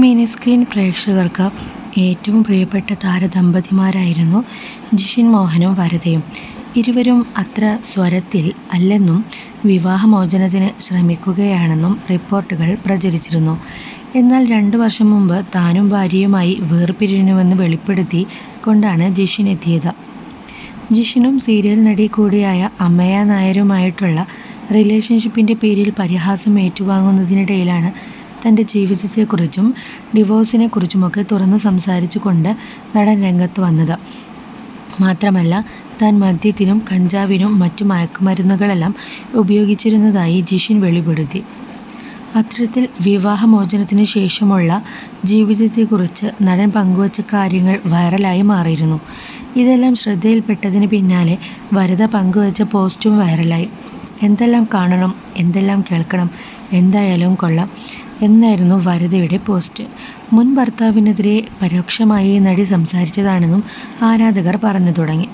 Mini screen പ്രേക്ഷകർക്ക് ഏറ്റവും പ്രിയപ്പെട്ട താരദമ്പതിമാരായിരുന്നു ജിഷിൻ മോഹനും വരതയും ഇരുവരും അത്ര സ്വരത്തിൽ അല്ലെന്നും വിവാഹമോചനത്തിന് ശ്രമിക്കുകയാണെന്നും റിപ്പോർട്ടുകൾ പ്രചരിച്ചിരുന്നു. എന്നാൽ രണ്ടു വർഷം മുമ്പ് താനും ഭാര്യയുമായി വേർപിരിഞ്ഞുവെന്ന് വെളിപ്പെടുത്തി കൊണ്ടാണ് ജിഷിൻ എത്തിയത്. ജിഷിനും സീരിയൽ നടി കൂടിയായ അമ്മയ നായരുമായിട്ടുള്ള റിലേഷൻഷിപ്പിന്റെ പേരിൽ പരിഹാസം ഏറ്റുവാങ്ങുന്നതിനിടയിലാണ് തന്റെ ജീവിതത്തെക്കുറിച്ചും ഡിവോഴ്സിനെക്കുറിച്ചുമൊക്കെ തുറന്നു സംസാരിച്ചുകൊണ്ട് നടൻ രംഗത്ത് വന്നത്. മാത്രമല്ല താൻ മദ്യത്തിനും കഞ്ചാവിനും മറ്റു മയക്കുമരുന്നുകളെല്ലാം ഉപയോഗിച്ചിരുന്നതായി ജിഷിൻ വെളിപ്പെടുത്തി. അത്തരത്തിൽ വിവാഹമോചനത്തിന് ശേഷമുള്ള ജീവിതത്തെക്കുറിച്ച് നടൻ പങ്കുവച്ച കാര്യങ്ങൾ വൈറലായി മാറിയിരുന്നു. ഇതെല്ലാം ശ്രദ്ധയിൽപ്പെട്ടതിന് പിന്നാലെ വരത പങ്കുവച്ച പോസ്റ്റും വൈറലായി. എന്തെല്ലാം കാണണം എന്തെല്ലാം കേൾക്കണം എന്തായാലും കൊള്ളാം എന്നായിരുന്നു വരദയുടെ പോസ്റ്റ്. മുൻ ഭർത്താവിനെതിരെ പരോക്ഷമായി നടി സംസാരിച്ചതാണെന്നും ആരാധകർ പറഞ്ഞു തുടങ്ങി.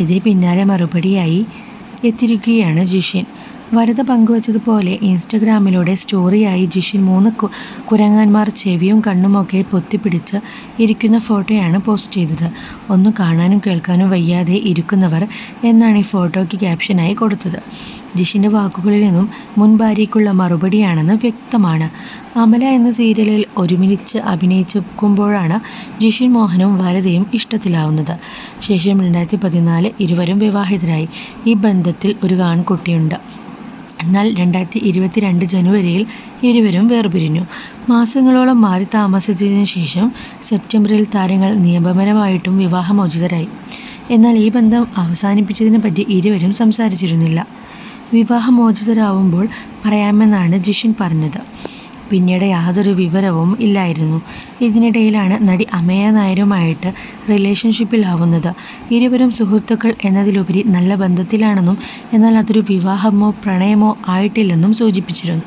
ഇതിന് പിന്നാലെ മറുപടിയായി എത്തിരിക്കുകയാണ് ജിഷിൻ. വരത പങ്കുവച്ചതുപോലെ ഇൻസ്റ്റഗ്രാമിലൂടെ സ്റ്റോറിയായി ജിഷിൻ മൂന്ന് കുരങ്ങന്മാർ ചെവിയും കണ്ണുമൊക്കെ പൊത്തിപ്പിടിച്ച് ഇരിക്കുന്ന ഫോട്ടോയാണ് പോസ്റ്റ് ചെയ്തത്. ഒന്ന് കാണാനും കേൾക്കാനും വയ്യാതെ ഇരിക്കുന്നവർ എന്നാണ് ഈ ഫോട്ടോയ്ക്ക് ക്യാപ്ഷനായി കൊടുത്തത്. ജിഷിന്റെ വാക്കുകളിൽ നിന്നും മുൻ ഭാര്യയ്ക്കുള്ള മറുപടിയാണെന്ന് വ്യക്തമാണ്. അമല എന്ന സീരിയലിൽ ഒരുമിച്ച് അഭിനയിക്കുമ്പോഴാണ് ജിഷിൻ മോഹനും വരതയും ഇഷ്ടത്തിലാവുന്നത്. ശേഷം രണ്ടായിരത്തി പതിനാല് ഇരുവരും വിവാഹിതരായി. ഈ ബന്ധത്തിൽ ഒരു ആൺകുട്ടിയുണ്ട്. എന്നാൽ രണ്ടായിരത്തി ഇരുപത്തിരണ്ട് ജനുവരിയിൽ ഇരുവരും വേർപിരിഞ്ഞു. മാസങ്ങളോളം മാറി താമസിച്ചതിനു ശേഷം സെപ്റ്റംബറിൽ താരങ്ങൾ നിയമപരമായിട്ടും വിവാഹമോചിതരായി. എന്നാൽ ഈ ബന്ധം അവസാനിപ്പിച്ചതിനെപ്പറ്റി ഇരുവരും സംസാരിച്ചിരുന്നില്ല. വിവാഹമോചിതരാവുമ്പോൾ പറയാമെന്നാണ് ജിഷിൻ പറഞ്ഞത്. പിന്നീട് യാതൊരു വിവരവും ഇല്ലായിരുന്നു. ഇതിനിടയിലാണ് നടി അമയ നായരുമായിട്ട് റിലേഷൻഷിപ്പിലാവുന്നത്. ഇരുവരും സുഹൃത്തുക്കൾ എന്നതിലുപരി നല്ല ബന്ധത്തിലാണെന്നും എന്നാൽ അതൊരു വിവാഹമോ പ്രണയമോ ആയിട്ടില്ലെന്നും സൂചിപ്പിച്ചിരുന്നു.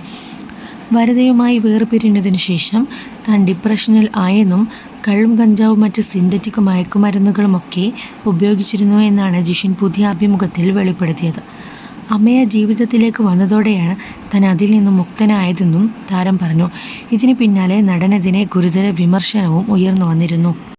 വരതയുമായി വേർപിരിഞ്ഞതിനു ശേഷം താൻ ഡിപ്രഷനിൽ ആയെന്നും കള്ളും കഞ്ചാവും മറ്റ് സിന്തറ്റിക് മയക്കുമരുന്നുകളുമൊക്കെ ഉപയോഗിച്ചിരുന്നു എന്നാണ് ജിഷിൻ പുതിയ അഭിമുഖത്തിൽ വെളിപ്പെടുത്തിയത്. അമയ ജീവിതത്തിലേക്ക് വന്നതോടെയാണ് താൻ അതിൽ നിന്നും മുക്തനായതെന്നും താരം പറഞ്ഞു. ഇതിന് പിന്നാലെ നടനതിനെ ഗുരുതര വിമർശനവും ഉയർന്നു വന്നിരുന്നു.